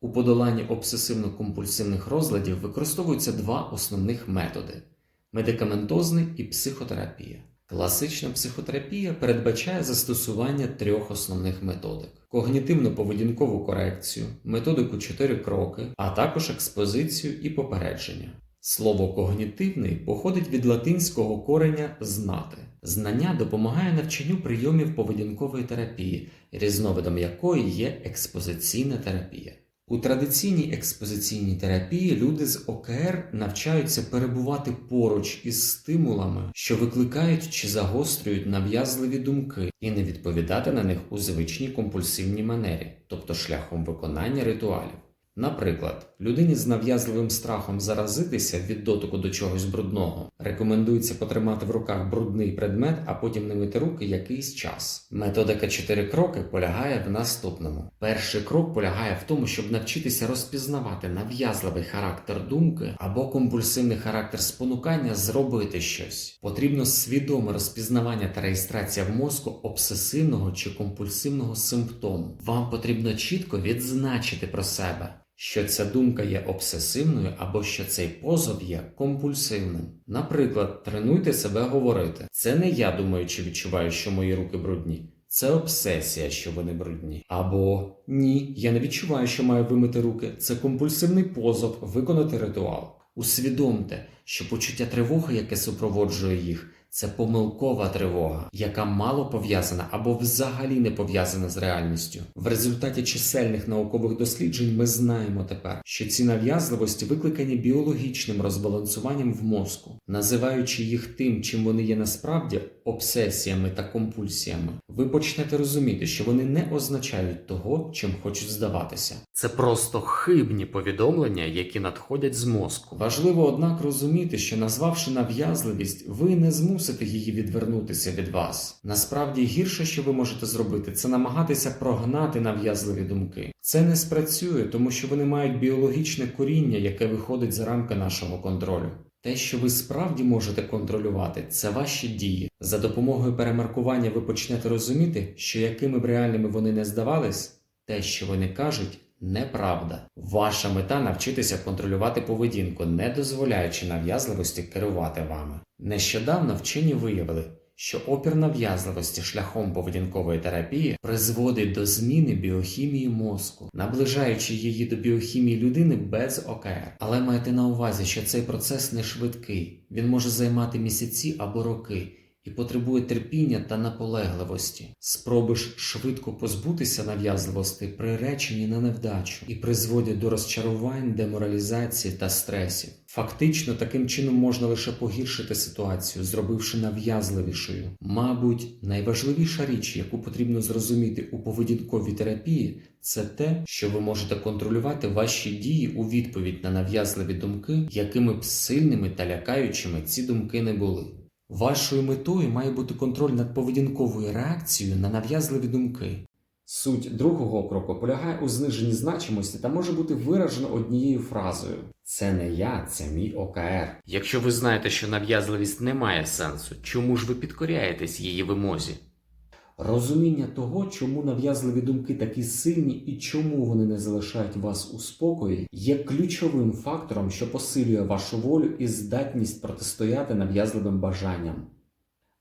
У подоланні обсесивно-компульсивних розладів використовуються два основних методи медикаментозний і психотерапія. Класична психотерапія передбачає застосування трьох основних методик: когнітивно-поведінкову корекцію, методику 4 кроки, а також експозицію і попередження. Слово когнітивний походить від латинського кореня знати. Знання допомагає навчанню прийомів поведінкової терапії, різновидом якої є експозиційна терапія. У традиційній експозиційній терапії люди з ОКР навчаються перебувати поруч із стимулами, що викликають чи загострюють нав'язливі думки, і не відповідати на них у звичній компульсивній манері, тобто шляхом виконання ритуалів. Наприклад, людині з нав'язливим страхом заразитися від дотику до чогось брудного рекомендується потримати в руках брудний предмет, а потім не мити руки якийсь час. Методика 4 кроки полягає в наступному: перший крок полягає в тому, щоб навчитися розпізнавати нав'язливий характер думки або компульсивний характер спонукання зробити щось. Потрібно свідоме розпізнавання та реєстрація в мозку обсесивного чи компульсивного симптому. Вам потрібно чітко відзначити про себе що ця думка є обсесивною або що цей позов є компульсивним. Наприклад, тренуйте себе говорити: це не я думаю чи відчуваю, що мої руки брудні. Це обсесія, що вони брудні. Або ні, я не відчуваю, що маю вимити руки. Це компульсивний позов виконати ритуал. Усвідомте, що почуття тривоги, яке супроводжує їх, це помилкова тривога, яка мало пов'язана або взагалі не пов'язана з реальністю. В результаті чисельних наукових досліджень ми знаємо тепер, що ці нав'язливості викликані біологічним розбалансуванням в мозку, називаючи їх тим, чим вони є насправді обсесіями та компульсіями. Ви почнете розуміти, що вони не означають того, чим хочуть здаватися. Це просто хибні повідомлення, які надходять з мозку. Важливо, однак, розуміти, що назвавши нав'язливість, ви не змусите її відвернутися від вас. Насправді гірше, що ви можете зробити, це намагатися прогнати нав'язливі думки. Це не спрацює, тому що вони мають біологічне коріння, яке виходить за рамки нашого контролю. Те, що ви справді можете контролювати, це ваші дії. За допомогою перемаркування ви почнете розуміти, що якими б реальними вони не здавались, те, що вони кажуть, неправда. Ваша мета навчитися контролювати поведінку, не дозволяючи нав'язливості керувати вами. Нещодавно вчені виявили, що опір нав'язливості шляхом поведінкової терапії призводить до зміни біохімії мозку, наближаючи її до біохімії людини без ОКР. Але майте на увазі, що цей процес не швидкий, він може займати місяці або роки. І потребує терпіння та наполегливості. Спроби ж швидко позбутися нав'язливості приречені на невдачу і призводять до розчарувань, деморалізації та стресів. Фактично, таким чином можна лише погіршити ситуацію, зробивши нав'язливішою. Мабуть, найважливіша річ, яку потрібно зрозуміти у поведінковій терапії, це те, що ви можете контролювати ваші дії у відповідь на нав'язливі думки, якими б сильними та лякаючими ці думки не були. Вашою метою має бути контроль над поведінковою реакцією на нав'язливі думки. Суть другого кроку полягає у зниженні значимості та може бути виражено однією фразою: Це не я, це мій ОКР. Якщо ви знаєте, що нав'язливість не має сенсу, чому ж ви підкоряєтесь її вимозі? Розуміння того, чому нав'язливі думки такі сильні і чому вони не залишають вас у спокої, є ключовим фактором, що посилює вашу волю і здатність протистояти нав'язливим бажанням.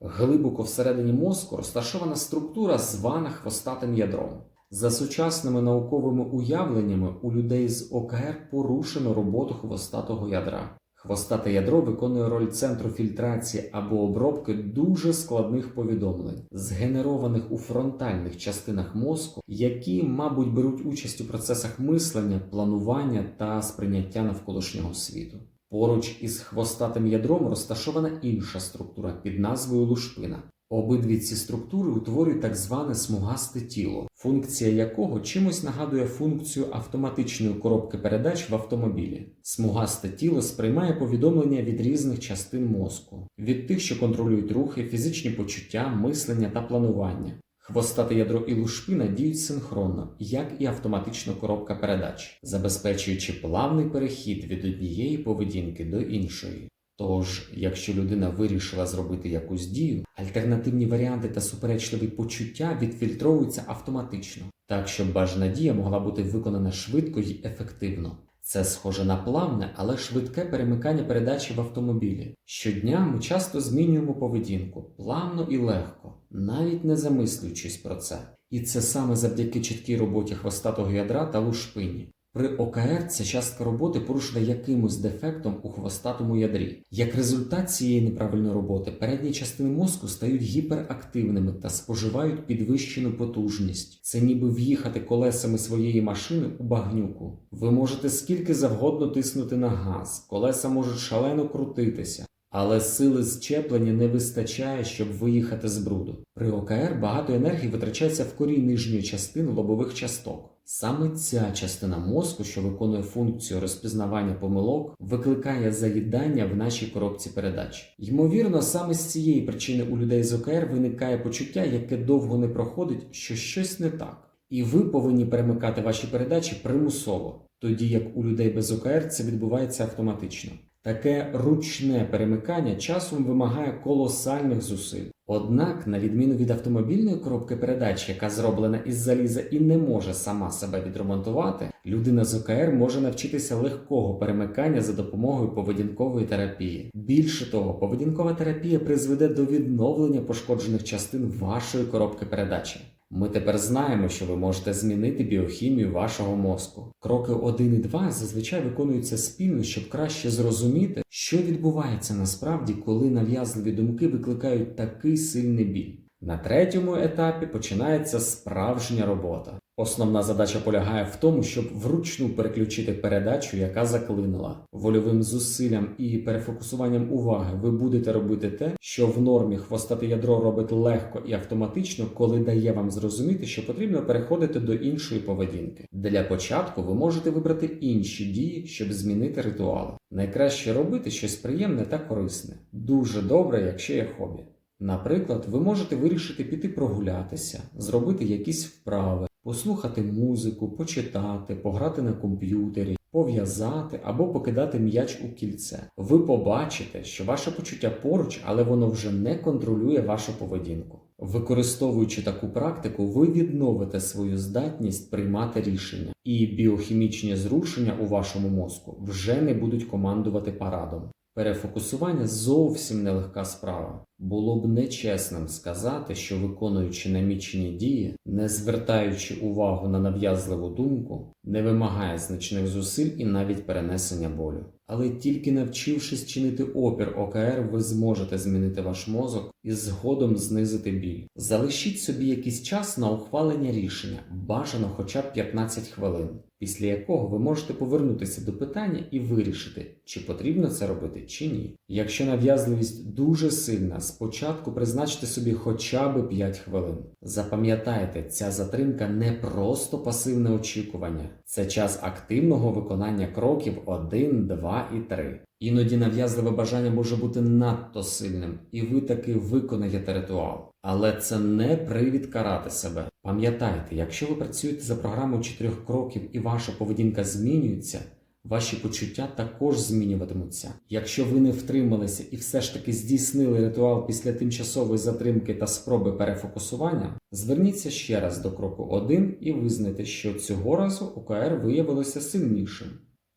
Глибоко всередині мозку розташована структура, звана хвостатим ядром. За сучасними науковими уявленнями у людей з ОКР порушено роботу хвостатого ядра. Хвостате ядро виконує роль центру фільтрації або обробки дуже складних повідомлень, згенерованих у фронтальних частинах мозку, які, мабуть, беруть участь у процесах мислення, планування та сприйняття навколишнього світу. Поруч із хвостатим ядром розташована інша структура під назвою лушпина. Обидві ці структури утворюють так зване смугасте тіло, функція якого чимось нагадує функцію автоматичної коробки передач в автомобілі. Смугасте тіло сприймає повідомлення від різних частин мозку, від тих, що контролюють рухи, фізичні почуття, мислення та планування. Хвостате ядро і лушпина діють синхронно, як і автоматична коробка передач, забезпечуючи плавний перехід від однієї поведінки до іншої. Тож, якщо людина вирішила зробити якусь дію, альтернативні варіанти та суперечливі почуття відфільтровуються автоматично, так щоб бажана дія могла бути виконана швидко й ефективно. Це схоже на плавне, але швидке перемикання передачі в автомобілі. Щодня ми часто змінюємо поведінку плавно і легко, навіть не замислюючись про це. І це саме завдяки чіткій роботі хвостатого ядра та лушпині. При ОКР ця частка роботи порушена якимось дефектом у хвостатому ядрі. Як результат цієї неправильної роботи, передні частини мозку стають гіперактивними та споживають підвищену потужність. Це ніби в'їхати колесами своєї машини у багнюку. Ви можете скільки завгодно тиснути на газ, колеса можуть шалено крутитися. Але сили зчеплення не вистачає, щоб виїхати з бруду. При ОКР багато енергії витрачається в корі нижньої частини лобових часток. Саме ця частина мозку, що виконує функцію розпізнавання помилок, викликає заїдання в нашій коробці передач. Ймовірно, саме з цієї причини у людей з ОКР виникає почуття, яке довго не проходить, що щось не так. І ви повинні перемикати ваші передачі примусово, тоді як у людей без ОКР це відбувається автоматично. Таке ручне перемикання часом вимагає колосальних зусиль. Однак, на відміну від автомобільної коробки передач, яка зроблена із заліза і не може сама себе відремонтувати, людина з ОКР може навчитися легкого перемикання за допомогою поведінкової терапії. Більше того, поведінкова терапія призведе до відновлення пошкоджених частин вашої коробки передачі. Ми тепер знаємо, що ви можете змінити біохімію вашого мозку. Кроки 1 і 2 зазвичай виконуються спільно, щоб краще зрозуміти, що відбувається насправді, коли нав'язливі думки викликають такий сильний біль. На третьому етапі починається справжня робота. Основна задача полягає в тому, щоб вручну переключити передачу, яка заклинила. Вольовим зусиллям і перефокусуванням уваги ви будете робити те, що в нормі хвостате ядро робить легко і автоматично, коли дає вам зрозуміти, що потрібно переходити до іншої поведінки. Для початку ви можете вибрати інші дії, щоб змінити ритуали. Найкраще робити щось приємне та корисне. Дуже добре, якщо є хобі. Наприклад, ви можете вирішити піти прогулятися, зробити якісь вправи, послухати музику, почитати, пограти на комп'ютері, пов'язати або покидати м'яч у кільце. Ви побачите, що ваше почуття поруч, але воно вже не контролює вашу поведінку. Використовуючи таку практику, ви відновите свою здатність приймати рішення, і біохімічні зрушення у вашому мозку вже не будуть командувати парадом. Перефокусування зовсім нелегка справа. Було б нечесним сказати, що виконуючи намічені дії, не звертаючи увагу на нав'язливу думку, не вимагає значних зусиль і навіть перенесення болю. Але тільки навчившись чинити опір ОКР, ви зможете змінити ваш мозок і згодом знизити біль. Залишіть собі якийсь час на ухвалення рішення, бажано хоча б 15 хвилин, після якого ви можете повернутися до питання і вирішити, чи потрібно це робити, чи ні. Якщо нав'язливість дуже сильна, спочатку призначте собі хоча б 5 хвилин. Запам'ятайте, ця затримка не просто пасивне очікування, це час активного виконання кроків 1, 2 і 3. Іноді нав'язливе бажання може бути надто сильним, і ви таки виконаєте ритуал. Але це не привід карати себе. Пам'ятайте, якщо ви працюєте за програмою чотирьох кроків і ваша поведінка змінюється, ваші почуття також змінюватимуться. Якщо ви не втрималися і все ж таки здійснили ритуал після тимчасової затримки та спроби перефокусування, зверніться ще раз до кроку 1 і визнайте, що цього разу ОКР виявилося сильнішим.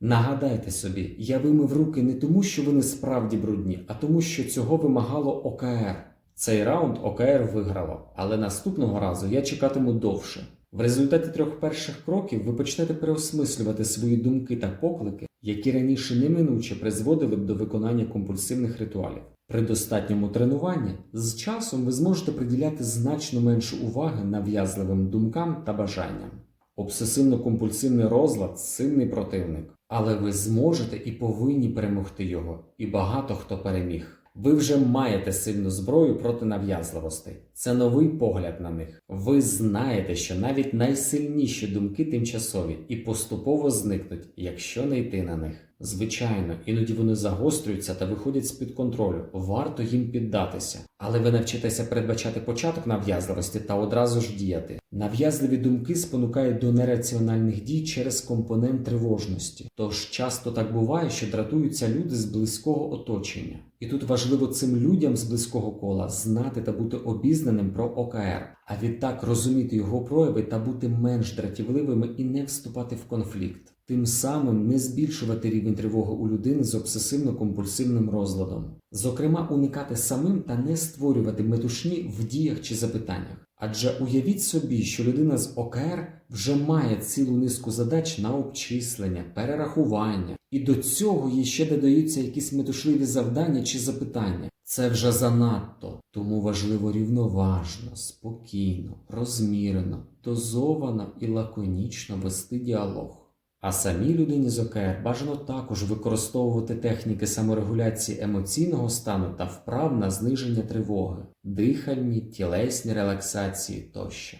Нагадайте собі, я вимив руки не тому, що вони справді брудні, а тому, що цього вимагало ОКР. Цей раунд ОКР виграло, але наступного разу я чекатиму довше. В результаті трьох перших кроків ви почнете переосмислювати свої думки та поклики, які раніше неминуче призводили б до виконання компульсивних ритуалів. При достатньому тренуванні з часом ви зможете приділяти значно менше уваги нав'язливим думкам та бажанням. Обсесивно-компульсивний розлад сильний противник, але ви зможете і повинні перемогти його, і багато хто переміг. Ви вже маєте сильну зброю проти нав'язливостей. Це новий погляд на них. Ви знаєте, що навіть найсильніші думки тимчасові і поступово зникнуть, якщо не йти на них. Звичайно, іноді вони загострюються та виходять з-під контролю. Варто їм піддатися. Але ви навчитеся передбачати початок нав'язливості та одразу ж діяти. Нав'язливі думки спонукають до нераціональних дій через компонент тривожності. Тож часто так буває, що дратуються люди з близького оточення. І тут важливо цим людям з близького кола знати та бути обізнаним про ОКР, а відтак розуміти його прояви та бути менш дратівливими і не вступати в конфлікт. Тим самим не збільшувати рівень тривоги у людини з обсесивно-компульсивним розладом, зокрема, уникати самим та не створювати метушні в діях чи запитаннях. Адже уявіть собі, що людина з ОКР вже має цілу низку задач на обчислення, перерахування, і до цього їй ще додаються якісь метушливі завдання чи запитання. Це вже занадто, тому важливо рівноважно, спокійно, розмірено, дозовано і лаконічно вести діалог. А самій людині з ОКР бажано також використовувати техніки саморегуляції емоційного стану та вправ на зниження тривоги, дихальні, тілесні релаксації тощо.